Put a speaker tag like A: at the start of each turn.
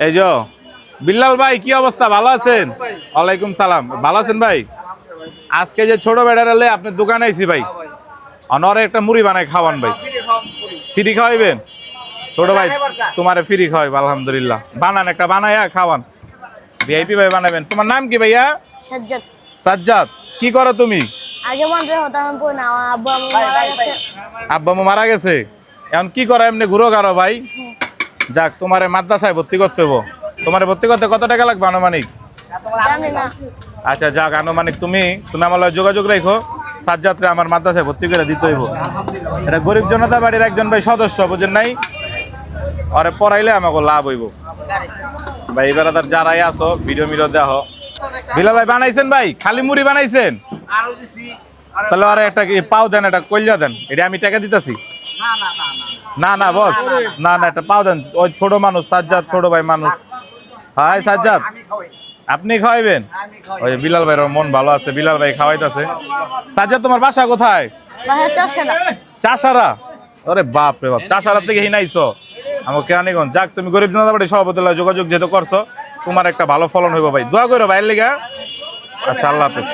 A: এই যে বিল্লাল ভাই কি অবস্থা? ভালো আছেন? ওয়ালাইকুম সালাম। ভালো আছেন ভাই? আজকে যে ছোট বেড়ারে আপনি দোকানে আইছি ভাই। অনরে একটা মুড়ি বানাই খাওয়ান ভাই। ফ্রি খাওয়াইবেন? ছোট ভাই তোমারে ফ্রি খাওয়াইব আলহামদুলিল্লাহ। বানান একটা বানাইয়া খাওয়ান। ভিআইপি ভাই বানাবেন। তোমার নাম কি ভাইয়া?
B: সাজ্জাদ।
A: সাজ্জাদ কি করো তুমি?
B: আগে হতাম না আব্বু মারা গেছে।
A: আব্বা মারা গেছে? এখন কি করো এমনি ঘুরো গারো ভাই? যাক তোমারে মাদ্রাসায় ভর্তি করতে হব তোমারে ভর্তি করতে কত টাকা লাগবে আনুমানিক? আচ্ছা যাক আনুমানিক তুমি তুমি আমার যোগাযোগ রাখো। সাজ্জাদরে আমার মাদ্রাসায় ভর্তি করে দিতে হইব। এটা গরিব জনতা বাড়ির একজন ভাই সদস্য বুঝেন নাই? আরে পড়াইলে আমাকে লাভ হইব। ভাই এবার তার যারাই আছো ভিডিও মিডিও দেহ বিলাল ভাই বানাইছেন ভাই? খালি মুড়ি বানাইছেন? তাহলে আরে একটা পাও দেন একটা কইলা দেন। এটা আমি টাকা দিতেছি।
C: না না না না
A: না না বস। না না একটা পাও দেন। ওই ছোট মানুষ সাজ্জাদ ছোট ভাই মানুষ। হাই সাজ্জাদ। আপনি খাওয়াইবেন? ওই বিলাল ভাইয়ের মন ভালো আছে বিলাল ভাই খাওয়াইতেছে। সাজ্জাদ তোমার বাসা কোথায়? চাষারা। আরে বাপ রে বাপ চাষারা থেকে হিনাইছো আমার কেরানীগঞ্জ। যাক তুমি গরিব জনতা পার্টি সভাপতি যোগাযোগ যেহেতু করছ তোমার একটা ভালো ফলন হইব ভাই। দোয়া করো ভাইয়ের লিগা। আচ্ছা আল্লাহ হাফেজ।